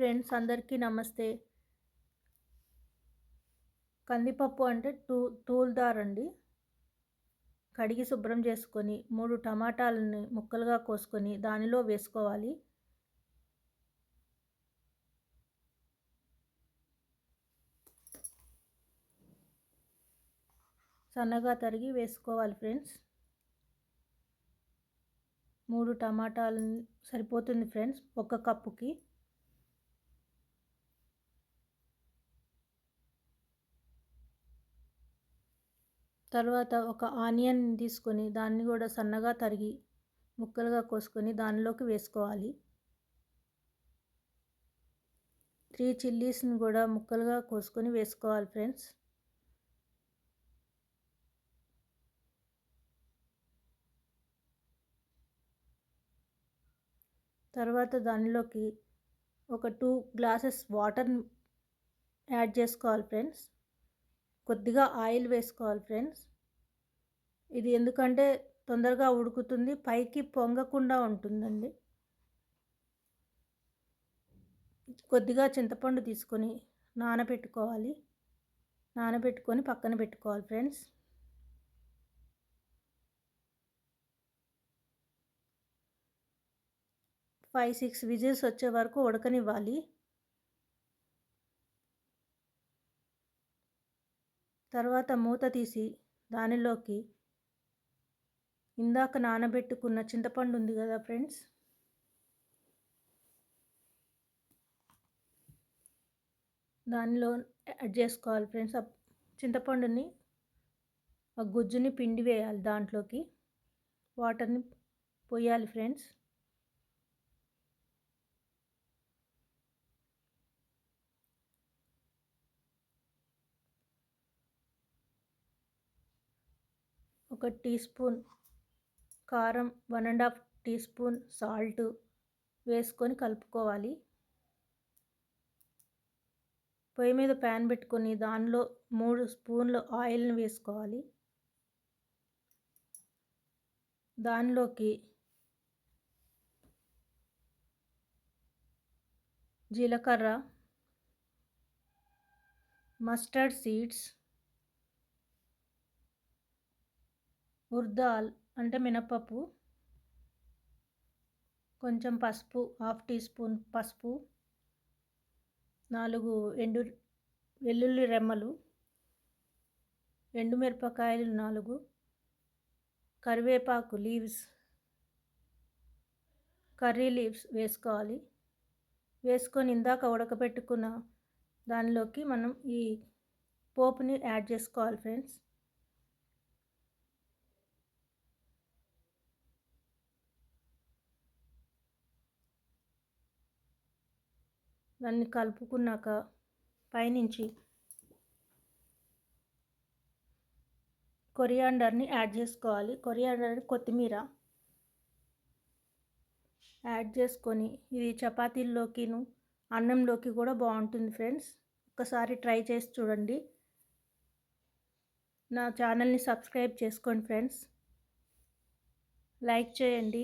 Friends అందరికీ నమస్తే. కందిపప్పు అంటే టూ తూల్దార్ అండి కడిగి శుభ్రం చేసుకొని మూడు టమాటాలని ముక్కలుగా కోసుకొని దానిలో వేసుకోవాలి. సన్నగా తరిగి వేసుకోవాలి ఫ్రెండ్స్. మూడు టమాటాలు సరిపోతుంది ఫ్రెండ్స్ ఒక కప్పుకి. తర్వాత ఒక ఆనియన్ తీసుకొని దాన్ని కూడా సన్నగా తరిగి ముక్కలుగా కోసుకొని దానిలోకి వేసుకోవాలి. త్రీ చిల్లీస్ని కూడా ముక్కలుగా కోసుకొని వేసుకోవాలి ఫ్రెండ్స్. తర్వాత దానిలోకి ఒక టూ గ్లాసెస్ వాటర్ యాడ్ చేసుకోవాలి ఫ్రెండ్స్. కొద్దిగా ఆయిల్ వేసుకోవాలి ఫ్రెండ్స్. ఇది ఎందుకంటే తొందరగా ఉడుకుతుంది పైకి పొంగకుండా ఉంటుందండి. కొద్దిగా చింతపండు తీసుకొని నానబెట్టుకోవాలి. నానబెట్టుకొని పక్కన పెట్టుకోవాలి ఫ్రెండ్స్. ఫైవ్ సిక్స్ విజిల్స్ వచ్చే వరకు ఉడకనివ్వాలి. తర్వాత మూత తీసి దానిలోకి ఇందాక నానబెట్టుకున్న చింతపండు ఉంది కదా ఫ్రెండ్స్? దానిలో యాడ్ చేసుకోవాలి ఫ్రెండ్స్. ఆ చింతపండుని ఆ గుజ్జుని పిండి వేయాలి దాంట్లోకి. వాటర్ని పోయాలి ఫ్రెండ్స్. ఒక టీ స్పూన్ కారం one and half teaspoon salt వేసుకొని కలుపుకోవాలి. పొయ్యి మీద ప్యాన్ పెట్టుకొని దానిలో మూడు స్పూన్లు ఆయిల్ని వేసుకోవాలి. దానిలోకి జీలకర్ర మస్టర్డ్ సీడ్స్ ఉర్దాల్ అంటే మినపప్పు కొంచెం పసుపు హాఫ్ టీ స్పూన్ పసుపు. నాలుగు ఎండు వెల్లుల్లి రెమ్మలు. ఎండుమిరపకాయలు నాలుగు. కరివేపాకు లీవ్స్. కర్రీ లీవ్స్ వేసుకోవాలి. వేసుకొని ఇందాక ఉడకబెట్టుకున్న దానిలోకి మనం ఈ పోపుని యాడ్ చేసుకోవాలి ఫ్రెండ్స్. దాన్ని కలుపుకున్నాక పైనుంచి కొరియాండర్ని యాడ్ చేసుకోవాలి. కొరియాండర్ కొత్తిమీర యాడ్ చేసుకొని ఇది చపాతీల్లోకిను అన్నంలోకి కూడా బాగుంటుంది ఫ్రెండ్స్. ఒకసారి ట్రై చేసి చూడండి. నా ఛానల్ని సబ్స్క్రైబ్ చేసుకోండి ఫ్రెండ్స్. లైక్ చేయండి.